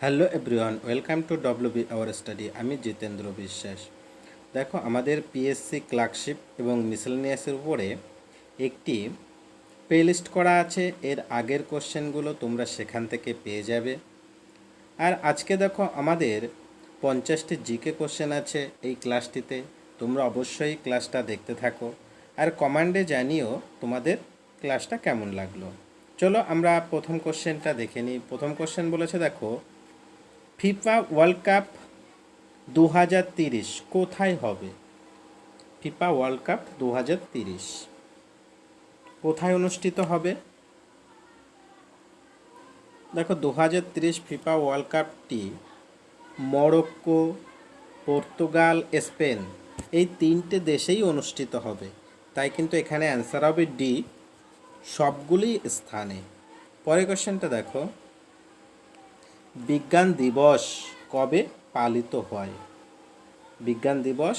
Hello everyone welcome to W B our study আমি জিতেন্দ্র বিশ্বাস। দেখো, আমাদের পিএসসি ক্লার্কশিপ এবং মিসেলেনিয়াসের উপরে একটি প্লেলিস্ট করা আছে। এর আগের কোশ্চেনগুলো তোমরা সেখান থেকে পেয়ে যাবে। আর আজকে দেখো, আমাদের পঞ্চাশটি জিকে কোশ্চেন আছে এই ক্লাসটিতে তোমরা অবশ্যই ক্লাসটা দেখতে থাকো। আর কমান্ডে জানিও তোমাদের ক্লাসটা কেমন লাগল। চলো আমরা প্রথম কোশ্চেনটা দেখে নিই। প্রথম কোশ্চেন বলেছে, দেখো ফিফা ওয়ার্ল্ড কাপ দু হাজার তিরিশ কোথায় হবে? ফিফা ওয়ার্ল্ড কাপ দু হাজার তিরিশ কোথায় অনুষ্ঠিত হবে? দেখো দু হাজার তিরিশ ফিফা ওয়ার্ল্ড কাপটি মরক্কো, পর্তুগাল, স্পেন এই তিনটে দেশেই অনুষ্ঠিত হবে। তাই কিন্তু এখানে অ্যান্সার হবে ডি, সবগুলি স্থানে। পরের কোশ্চেনটা দেখো। বিজ্ঞান দিবস কবে পালিত হয়? বিজ্ঞান দিবস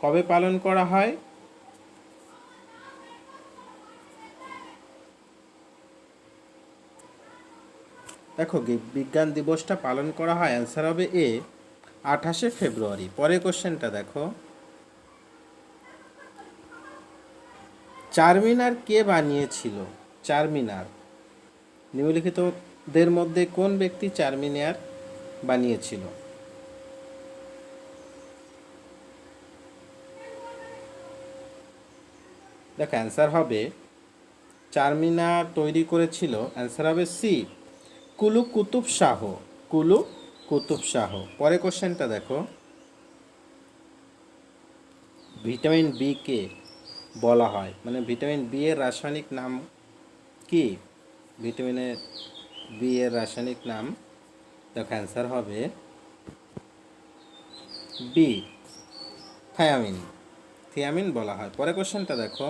কবে পালন করা হয়? দেখো বিজ্ঞান দিবসটা পালন করা হয় অ্যান্সার হবে এ, আঠাশে ফেব্রুয়ারি। পরের কোশ্চেনটা দেখো। চারমিনার কে বানিয়েছিল? চারমিনার। নিম্নলিখিতদের মধ্যে কোন ব্যক্তি চারমিনার বানিয়েছিল? দেখো অ্যান্সার হবে চারমিনার তৈরি করেছিল। অ্যান্সার হবে সি, কুলু কুতুব শাহ। কুলু কুতুব শাহ। পরে কোশ্চেনটা দেখো। ভিটামিন বি কে বলা হয়? মানে ভিটামিন বি এর রাসায়নিক নাম কি? ভিটামিনের বি এর রাসায়নিক নাম, দেখো অ্যান্সার হবে বি থায়ামিন থিয়ামিন বলা হয়। পরে কোশ্চেনটা দেখো।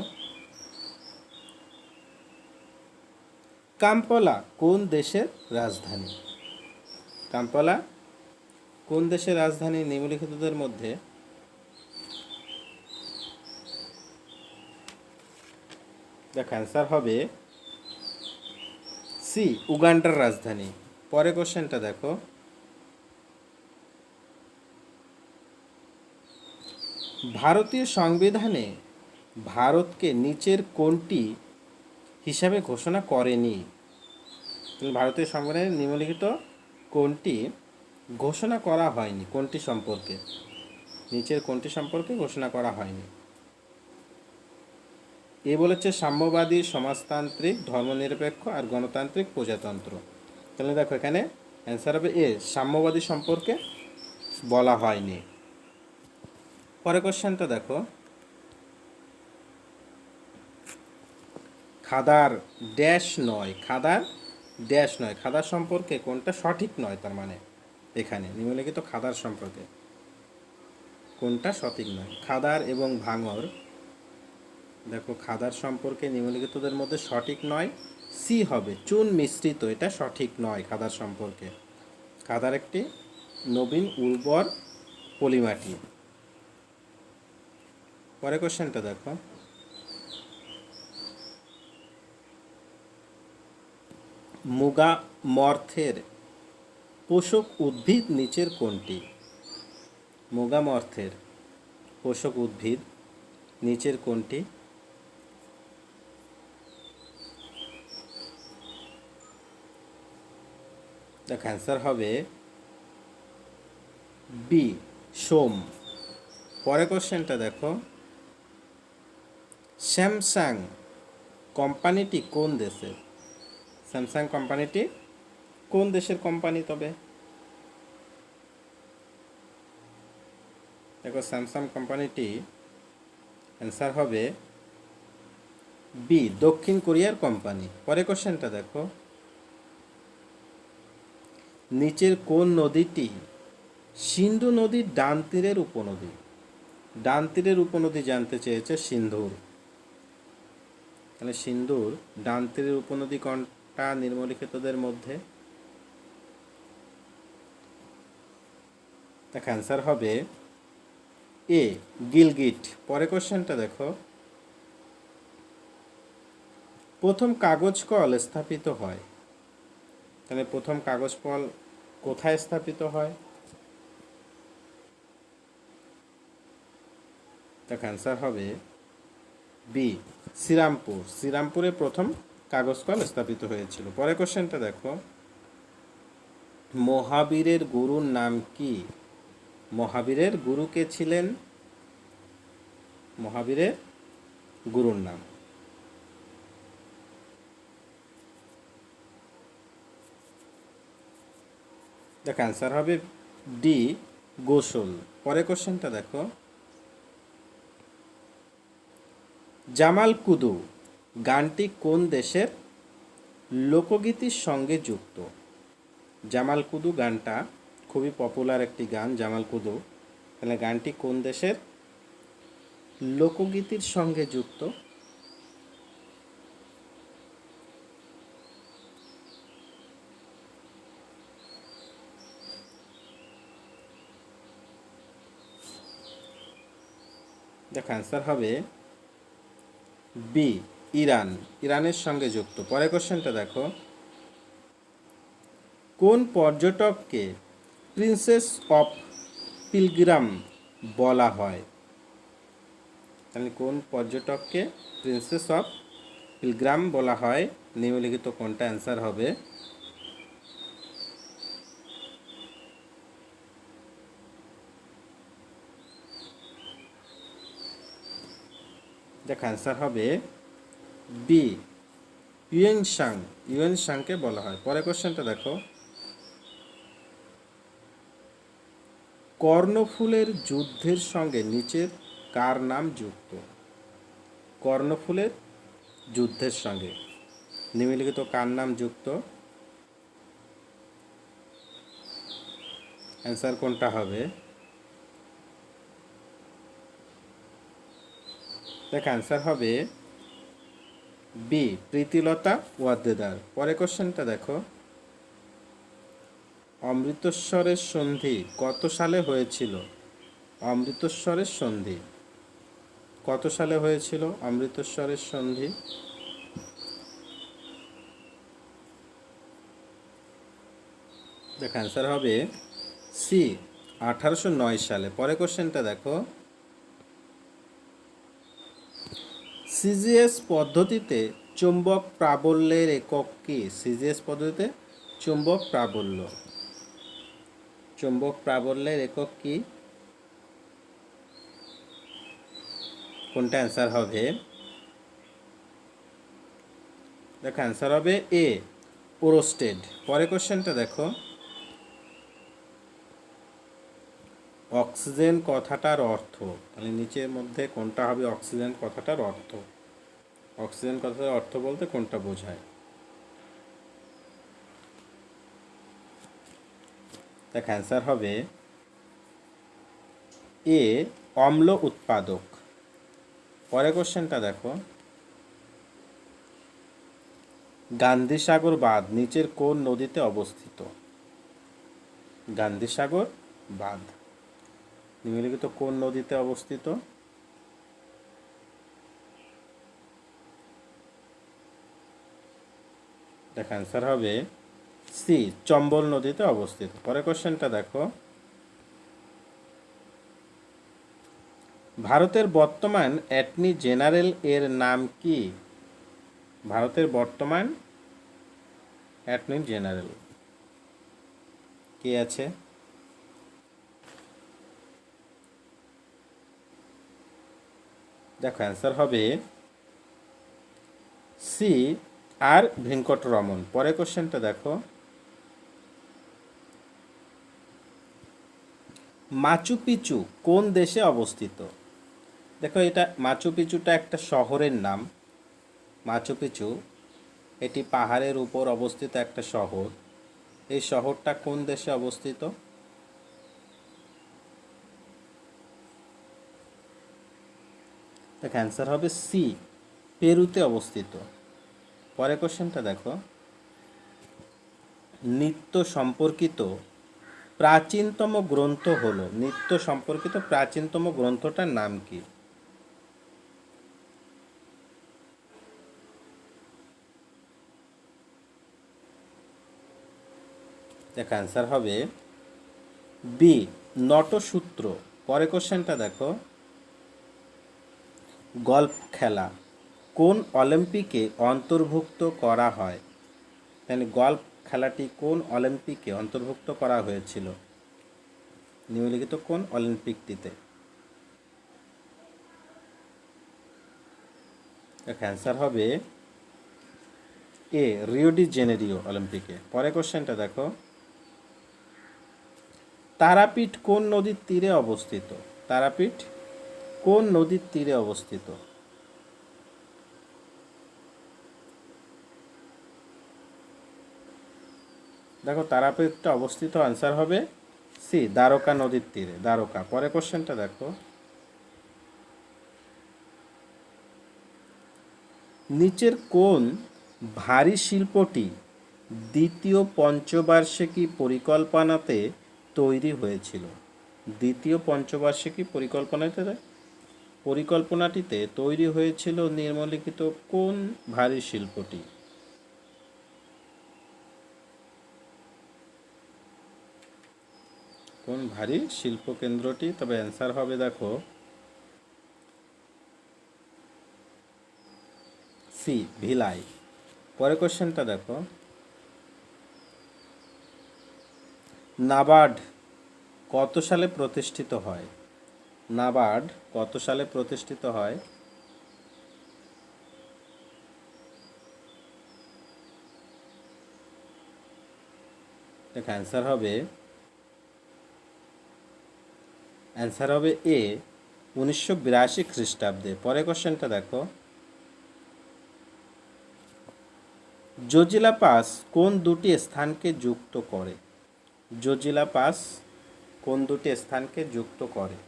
কাম্পলা কোন দেশের রাজধানী? কাম্পলা কোন দেশের রাজধানী? নিম্নলিখিতদের মধ্যে দেখো অ্যান্সার হবে সি, উগান্ডার রাজধানী। পরে কোশ্চেনটা দেখো। ভারতীয় সংবিধানে ভারতকে নিচের কোনটি হিসাবে ঘোষণা করেনি? ভারতীয় সংবিধানে নিম্নলিখিত কোনটি ঘোষণা করা হয়নি? কোনটি সম্পর্কে? নিচের কোনটি সম্পর্কে ঘোষণা করা হয়নি? এ বলেছে সাম্যবাদী সমাজতান্ত্রিক, ধর্মনিরপেক্ষ আর গণতান্ত্রিক প্রজাতন্ত্র। তাহলে দেখো এখানে অ্যান্সার হবে এ, সাম্যবাদী সম্পর্কে বলা হয়নি। পরে কোশ্চেনটা দেখো। খাদার ড্যাশ নয়, খাদার ড্যাশ নয়। খাদার সম্পর্কে কোনটা সঠিক নয় তার মানে? এখানে, নিম্নলিখিত খাদার সম্পর্কে। কোনটা সঠিক নয়? খাদার এবং ভাঙর দেখো, খাদার সম্পর্কে নিম্নলিখিতদের মধ্যে সঠিক নয়, সি হবে চুন মিশ্রিত, এটা সঠিক নয় খাদার সম্পর্কে। খাদার একটি নবীন উর্বর পলিমাটি। পরে কোশ্চেনটা দেখো। মুগা মর্থের পোষক উদ্ভিদ নিচের কোনটি? মুগা মর্থের পোষক উদ্ভিদ নিচের কোনটি? দেখ অ্যান্সার হবে বি সোম। পরে কোশ্চেনটা দেখো। স্যামসাং কোম্পানিটি কোন দেশের স্যামসাং কোম্পানিটি কোন দেশের কোম্পানি তবে? দেখো, স্যামসাং কোম্পানিটি অ্যান্সার হবে বি দক্ষিণ কোরিয়ার কোম্পানি। পরে কোশ্চেনটা দেখো। নিচের কোন নদীটি? সিন্ধু নদীর ডান তীরের উপনদী। ডান তীরের উপনদী জানতে চেয়েছে সিন্ধুর। তাহলে সিন্ধুর ডান তীরের উপনদী কোনটা নিম্নলিখিতদের মধ্যে? দেখ অ্যান্সার হবে এ গিলগিট। পরে কোশ্চেনটা দেখো। প্রথম কাগজ কল স্থাপিত হয়। তাহলে প্রথম কাগজ কল কোথায় স্থাপিত হয়? দেখ অ্যান্সার হবে বি শ্রীরামপুর। শ্রীরামপুরে প্রথম কাগজ কল স্থাপিত হয়েছিল। পরে কোশ্চেনটা দেখো। মহাবীরের গুরুর নাম কি? মহাবীরের গুরু কে ছিলেন? মহাবীরের গুরুর নাম। দেখ অ্যান্সার হবে ডি গোসল। পরের কোশ্চেনটা দেখো। জামাল কুদু গানটি কোন দেশের লোকগীতির সঙ্গে যুক্ত? জামাল কুদু গানটা খুবই পপুলার একটি গান জামাল কুদু তাহলে গানটি কোন দেশের লোকগীতির সঙ্গে যুক্ত? অ্যান্সার হবে বি ইরান ইরানের সঙ্গে যুক্ত। পরের কোশ্চেনটা দেখো। কোন পর্যটককে প্রিন্সেস অফ পিলগ্রাম বলা হয়? তাহলে কোন পর্যটককে প্রিন্সেস অফ পিলগ্রাম বলা হয়? নিম্নলিখিত কোনটা অ্যান্সার হবে? দেখ অ্যান্সার হবে বি ইউএন সাং ইউএন সাংকে বলা হয়। পরের কোশ্চেনটা দেখো। কর্ণফুলের যুদ্ধের সঙ্গে নিচের কার নাম যুক্ত? কর্ণফুলের যুদ্ধের সঙ্গে। নিম্নলিখিত কার নাম যুক্ত? অ্যান্সার কোনটা হবে? দেখ অ্যান্সার হবে বি প্রীতিলতা ওয়াদ্দেদার। পরে কোশ্চেনটা দেখো। অমৃতস্বরের সন্ধি কত সালে হয়েছিল? অমৃতস্বরের সন্ধি। কত সালে হয়েছিল অমৃতস্বরের সন্ধি? দেখ অ্যান্সার হবে সি আঠারোশো নয় সালে। পরে কোশ্চেনটা দেখো। সিজিএস পদ্ধতিতে চুম্বক প্রাবল্যের একক কি? সিজিএস পদ্ধতিতে চুম্বক প্রাবল্য। চুম্বক প্রাবল্যের একক কি? কোনটা অ্যান্সার হবে? দেখো অ্যান্সার হবে এ ওরোস্টেড পরে কোশ্চেনটা দেখো। অক্সিজেন কথাটার অর্থ। তাহলে নিচের মধ্যে কোনটা হবে? অক্সিজেন কথাটার অর্থ। অক্সিজেন কথাটার অর্থ বলতে কোনটা বোঝায়? দেখ অ্যান্সার হবে এ অম্ল উৎপাদক। পরে কোশ্চেনটা দেখো। গান্ধীসাগর বাঁধ নিচের কোন নদীতে অবস্থিত? গান্ধীসাগর বাঁধ। নিম্নলিখিত কোন নদীতে অবস্থিত? দেখ অ্যান্সার হবে সি চম্বল নদীতে অবস্থিত। পরে কোশ্চেনটা দেখো। ভারতের বর্তমান অ্যাটর্নি জেনারেল এর নাম কি? ভারতের বর্তমান অ্যাটর্নি জেনারেল কে আছে? দেখো অ্যান্সার হবে সি আর ভেঙ্কটরমন। পরে কোশ্চেনটা দেখো। মাচু পিচু কোন দেশে অবস্থিত? দেখো এটা মাচু পিচুটা একটা শহরের নাম। মাচু পিচু, এটি পাহাড়ের উপর অবস্থিত একটা শহর। এই শহরটা কোন দেশে অবস্থিত? দেখ অ্যান্সার হবে সি পেরুতে অবস্থিত। পরে কোশ্চেনটা দেখো। নিত্য সম্পর্কিত প্রাচীনতম গ্রন্থ হলো, নিত্য সম্পর্কিত প্রাচীনতম গ্রন্থটার নাম কি? দেখো অ্যান্সার হবে বি নটসূত্র। পরে কোশ্চেনটা দেখো। গল্ফ খেলা। কোন অলিম্পিকে অন্তর্ভুক্ত করা হয়? তাহলে গল্ফ খেলাটি কোন অলিম্পিকে অন্তর্ভুক্ত করা হয়েছিল? নিম্নলিখিত কোন অলিম্পিকটিতে? অ্যান্সার হবে এ রিওডি জেনেরিও অলিম্পিকে পরে কোশ্চেনটা দেখো। তারাপীঠ কোন নদীর তীরে অবস্থিত? তারাপীঠ কোন নদীর তীরে অবস্থিত? দেখো, তারাপীঠটা অবস্থিত আনসার হবে সি দ্বারকা নদীর তীরে। দ্বারকা পরে কোশ্চেনটা দেখো। নিচের কোন ভারী শিল্পটি দ্বিতীয় পঞ্চবার্ষিকী পরিকল্পনাতে তৈরি হয়েছিল। দ্বিতীয় পঞ্চবার্ষিকী পরিকল্পনাতে পরিকল্পনাটিতে তৈরি হয়েছিল নিম্নলিখিত কোন ভারী শিল্পটি। কোন ভারী শিল্প কেন্দ্রটি, তবে অ্যান্সার হবে দেখো। সি ভিলাই। পরে কোশ্চেনটা দেখো। নাবার্ড কত সালে প্রতিষ্ঠিত হয়? নাবার্ড কত সালে প্রতিষ্ঠিত হয়? দেখ অ্যান্সার হবে অ্যান্সার হবে এ, উনিশশো বিরাশি খ্রিস্টাব্দে। পরে কোশ্চেনটা দেখো। জজিলা পাস কোন দুটি স্থানকে যুক্ত করে? জজিলা পাস কোন দুটি স্থানকে যুক্ত করে?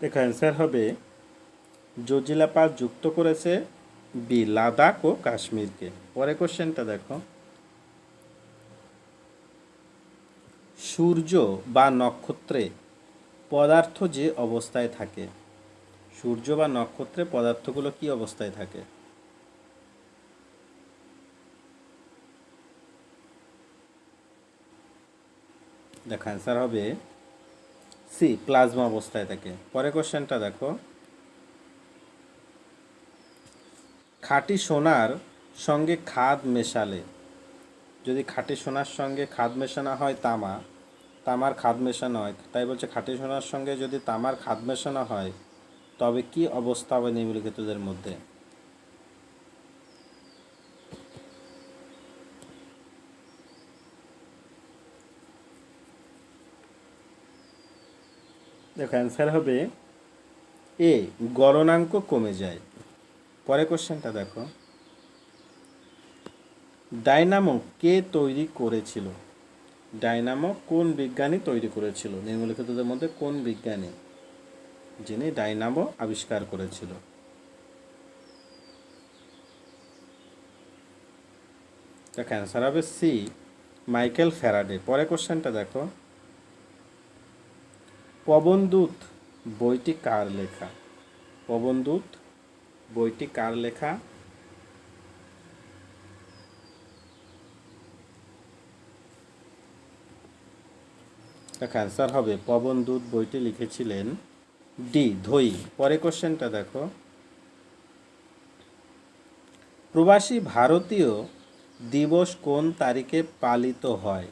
দেখো, অ্যান্সার হবে, জজিলা পাস যুক্ত করেছে বি, লাদাখ ও কাশ্মীরকে। পরে কোশ্চেনটা দেখো। সূর্য বা নক্ষত্রে পদার্থ যে অবস্থায় থাকে। সূর্য বা নক্ষত্রে পদার্থগুলো কি অবস্থায় থাকে? দেখো অ্যান্সার হবে সি, প্লাজমা অবস্থায় থাকে। পরে কোশ্চেনটা দেখো। খাঁটি সোনার সঙ্গে খাদ মেশালে। যদি খাঁটি সোনার সঙ্গে খাদ মেশানো হয় তামা, তামার খাদ মেশানো হয়, তাই বলছে খাঁটি সোনার সঙ্গে যদি তামার খাদ মেশানো হয়, তবে কি অবস্থা হবে নিম্নলিখিতদের মধ্যে? দেখো অ্যান্সার হবে, এ গণনাঙ্ক কমে যায়। পরে কোশ্চেনটা দেখো। ডাইনামো কে তৈরি করেছিল? ডাইনামো কোন বিজ্ঞানী তৈরি করেছিল? নিম্নলিখিতদের মধ্যে কোন বিজ্ঞানী? যিনি ডাইনামো আবিষ্কার করেছিল। দেখ অ্যান্সার হবে সি মাইকেল ফ্যারাডে। পরে কোশ্চেনটা দেখো। পবনদূত বইটি কার লেখা? পবনদূত বইটি কার লেখা? দেখো অ্যান্সার হবে পবনদূত বইটি লিখেছিলেন ডি, ধই। পরে কোশ্চেনটা দেখো। প্রবাসী ভারতীয় দিবস কোন তারিখে পালিত হয়?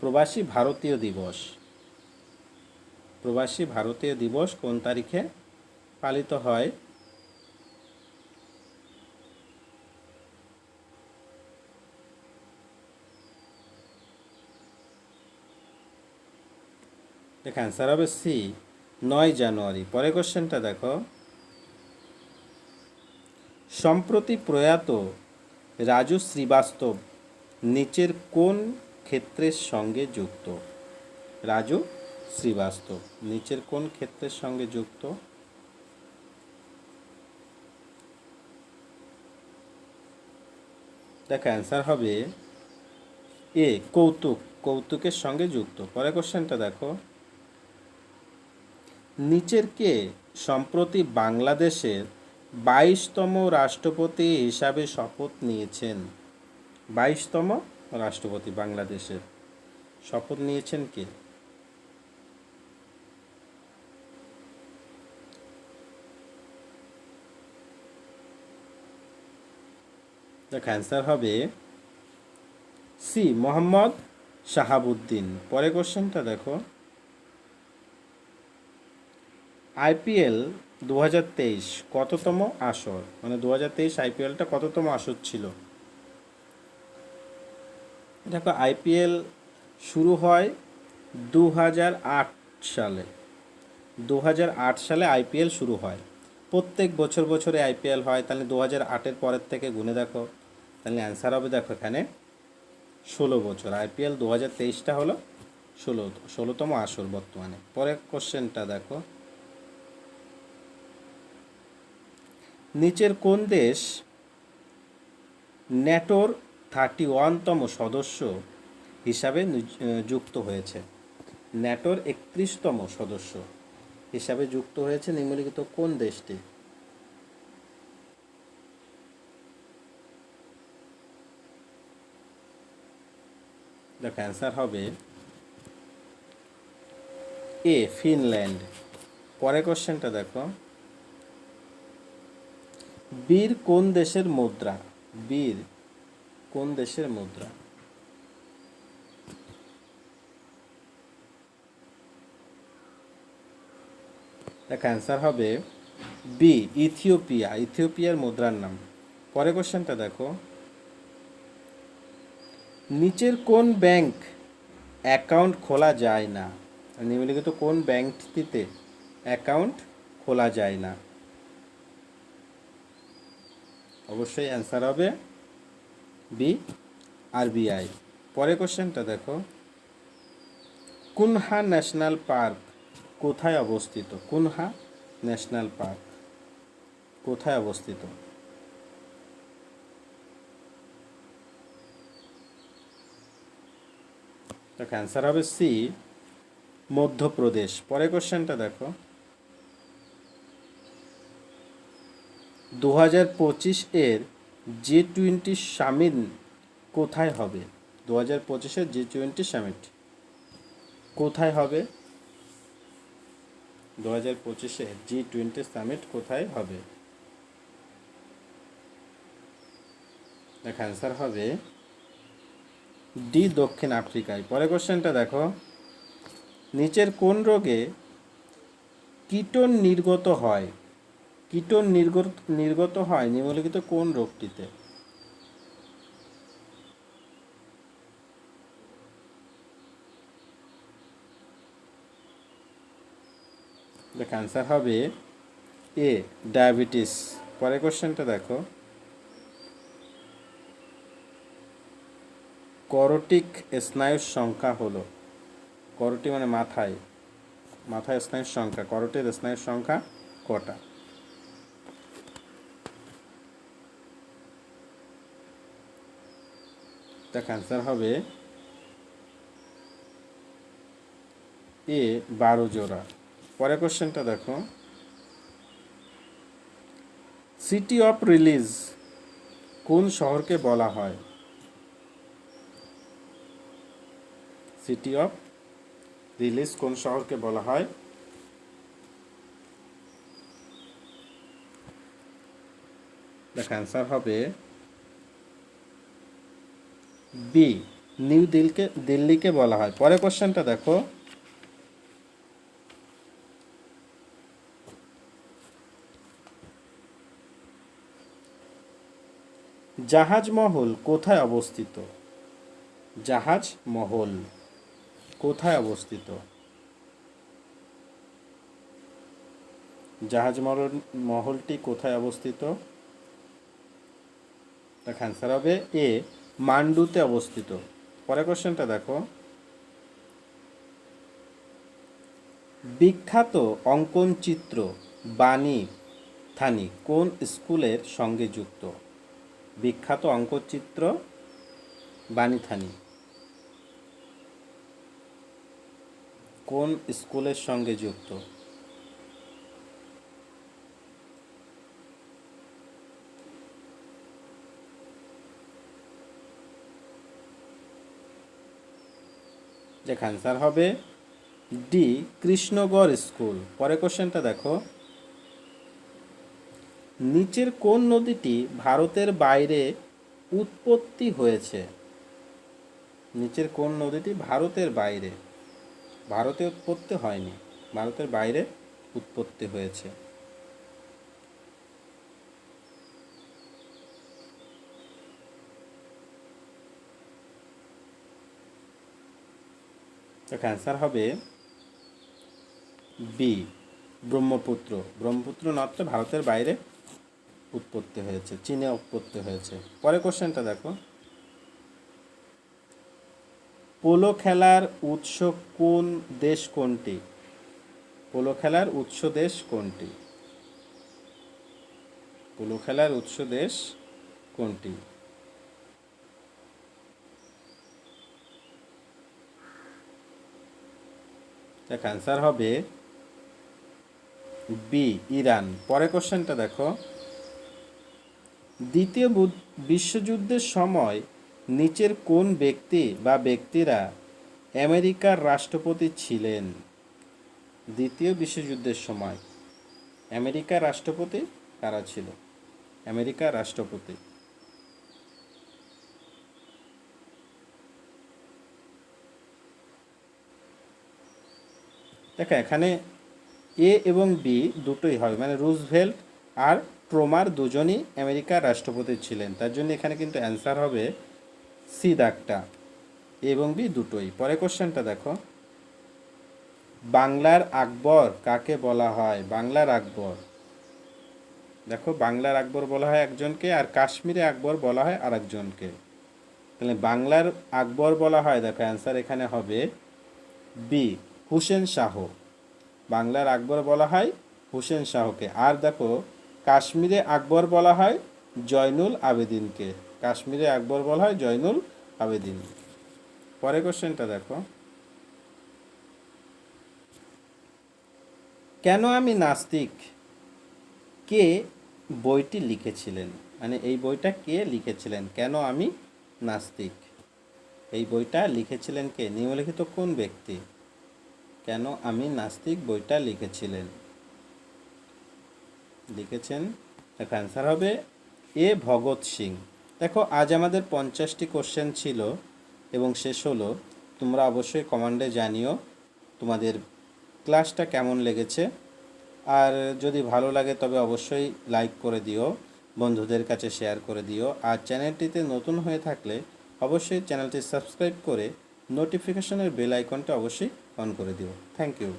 প্রবাসী ভারতীয় দিবস। প্রবাসী ভারতীয় দিবস কোন তারিখে পালিত হয়? দেখ অ্যান্সার হবে সি নয় জানুয়ারি। পরে কোশ্চেনটা দেখো। সম্প্রতি প্রয়াত রাজু শ্রীবাস্তব নিচের কোন ক্ষেত্রের সঙ্গে যুক্ত? রাজু শ্রীবাস্তব, নিচের কোন ক্ষেত্রের সঙ্গে যুক্ত? দেখো অ্যান্সার হবে এ, কৌতুক, কৌতুকের সঙ্গে যুক্ত। পরে কোশ্চেনটা দেখো। নিচের কে? সম্প্রতি বাংলাদেশের বাইশতম রাষ্ট্রপতি হিসাবে শপথ নিয়েছেন। বাইশতম রাষ্ট্রপতি বাংলাদেশের। শপথ নিয়েছেন কে? দেখ অ্যান্সার হবে সি, মোহাম্মদ শাহাবুদ্দিন। পরে কোশ্চেনটা দেখো। আইপিএল দু হাজার তেইশ কততম আসর? মানে দু হাজার তেইশ আইপিএলটা কততম আসর ছিল? দেখো, আইপিএল শুরু হয় দু হাজার আট সালে। দু হাজার আট সালে আইপিএল শুরু হয়। প্রত্যেক বছর বছরে আইপিএল হয়। তাহলে দু হাজার আটের পরের থেকে গুনে দেখো। তাহলে অ্যান্সার হবে দেখো এখানে ষোলো বছর। আইপিএল দু হাজার তেইশটা হলো ষোলো, ষোলোতম আসর বর্তমানে। পরের কোশ্চেনটা দেখো। নিচের কোন দেশ ন্যাটোর থার্টি ওয়ানতম সদস্য হিসাবে যুক্ত হয়েছে? ন্যাটোর একত্রিশতম সদস্য হিসাবে যুক্ত হয়েছে নিম্নলিখিত কোন দেশটি? দেখো, অ্যান্সার হবে এ, ফিনল্যান্ড। পরে কোশ্চেনটা দেখো। বীর কোন দেশের মুদ্রা? বীর কোন দেশের মুদ্রা? দেখ অ্যান্সার হবে বি ইথিওপিয়া ইথিওপিয়ার মুদ্রার নাম। পরে কোশ্চেনটা দেখো। নিচের কোন ব্যাংক অ্যাকাউন্ট খোলা যায় না? নিম্নলিখিত কোন ব্যাংকটিতে অ্যাকাউন্ট খোলা যায় না? অবশ্যই অ্যান্সার হবে বি আরবিআই পরের কোশ্চেনটা দেখো। কুনহা ন্যাশনাল পার্ক কোথায় অবস্থিত? কুনহা ন্যাশনাল পার্ক কোথায় অবস্থিত? দেখো অ্যান্সার হবে সি মধ্যপ্রদেশ। পরে কোশ্চেনটা দেখো। দু হাজার পঁচিশ এর জি টোয়েন্টি সামিট কোথায় হবে? দু হাজার পঁচিশের জি টোয়েন্টি সামিট কোথায় হবে? দু হাজার পঁচিশে জি টোয়েন্টি সামিট কোথায় হবে? দেখ অ্যান্সার হবে ডি দক্ষিণ আফ্রিকায়। পরের কোশ্চেনটা দেখো। নিচের কোন রোগে কীটন নির্গত হয়? কীটন নির্গত নির্গত হয় নিম্নলিখিত কোন রোগটিতে? দেখ অ্যান্সার হবে এ ডায়াবেটিস পরে কোশ্চেনটা দেখো। করটিক স্নায়ুর সংখ্যা হলো। করটি মানে মাথায়। মাথায় স্নায়ুর সংখ্যা। করটির স্নায়ুর সংখ্যা কটা? দেখ অ্যান্সার হবে, এ বারো জোড়া। পরের কোশ্চেনটা দেখো। সিটি অফ রিলিজ কোন শহরকে বলা হয়? সিটি অফ রিলিজ কোন শহরকে বলা হয়? দেখ অ্যান্সার হবে বি নিউ দিল্লিকে দিল্লিকে বলা হয়। পরের কোশ্চেনটা দেখো। জাহাজ মহল কোথায় অবস্থিত? জাহাজ মহল কোথায় অবস্থিত? জাহাজ মহল মহলটি কোথায় অবস্থিত? দেখ অ্যান্সার হবে এ মান্ডুতে অবস্থিত। পরের কোশ্চেনটা দেখো। বিখ্যাত অঙ্কন চিত্র বাণী থানি কোন স্কুলের সঙ্গে যুক্ত? বিখ্যাত অঙ্কচিত্র বাণীথানি কোন স্কুলের সঙ্গে যুক্ত? দেখ অ্যান্সার হবে ডি কৃষ্ণগড় স্কুল পরে কোশ্চেনটা দেখো। নিচের কোন নদীটি ভারতের বাইরে উৎপত্তি হয়েছে? নিচের কোন নদীটি ভারতের বাইরে? ভারতে উৎপত্তি হয়নি, ভারতের বাইরে উৎপত্তি হয়েছে। অ্যান্সার হবে বি ব্রহ্মপুত্র। ব্রহ্মপুত্র নদটা ভারতের বাইরে উৎপত্তি হয়েছে, চীনে উৎপত্তি হয়েছে। পরে কোশ্চেনটা দেখো। পোলো খেলার উৎস কোন দেশ কোনটি? পোলো খেলার উৎস দেশ কোনটি? পোলো খেলার উৎস দেশ কোনটি? দেখ অ্যান্সার হবে বি ইরান। পরে কোশ্চেনটা দেখো। দ্বিতীয় বিশ্বযুদ্ধের সময় নিচের কোন ব্যক্তি বা ব্যক্তিরা আমেরিকার রাষ্ট্রপতি ছিলেন? দ্বিতীয় বিশ্বযুদ্ধের সময় আমেরিকার রাষ্ট্রপতি কারা ছিল? আমেরিকার রাষ্ট্রপতি। দেখো এখানে এ এবং বি দুটোই হবে মানে রুজভেল্ট আর ট্রোমার দুজনই আমেরিকার রাষ্ট্রপতি ছিলেন। তার জন্য এখানে কিন্তু অ্যান্সার হবে সি দাগটা। এ এবং বি দুটোই। পরে কোশ্চেনটা দেখো। বাংলার আকবর কাকে বলা হয়? বাংলার আকবর। দেখো, বাংলার আকবর বলা হয় একজনকে আর কাশ্মীরে আকবর বলা হয় আরেকজনকে। তাহলে বাংলার আকবর বলা হয়, দেখো, অ্যান্সার এখানে হবে বি। হুসেন শাহ। বাংলার আকবর বলা হয় হুসেন শাহকে। আর দেখো, কাশ্মীরে আকবর বলা হয় জয়নুল আবেদিনকে। কাশ্মীরে আকবর বলা হয় জয়নুল আবেদিন। পরে কোশ্চেনটা দেখো। কেন আমি নাস্তিক? কে বইটি লিখেছিলেন? মানে এই বইটা কে লিখেছিলেন? কেন আমি নাস্তিক? এই বইটা লিখেছিলেন কে? নিম্নলিখিত কোন ব্যক্তি? কেন আমি নাস্তিক বইটা লিখেছিলেন? লিখেছেন দেখো অ্যান্সার হবে এ ভগৎ সিং। দেখো, আজ আমাদের পঞ্চাশটি কোশ্চেন ছিল এবং শেষ হলো। তোমরা অবশ্যই কমান্ডে জানিও তোমাদের ক্লাসটা কেমন লেগেছে। আর যদি ভালো লাগে, তবে অবশ্যই লাইক করে দিও, বন্ধুদের কাছে শেয়ার করে দিও। আর চ্যানেলটিতে নতুন হয়ে থাকলে অবশ্যই চ্যানেলটি সাবস্ক্রাইব করে নোটিফিকেশনের বেল আইকনটা অবশ্যই অন করে দিও। Thank you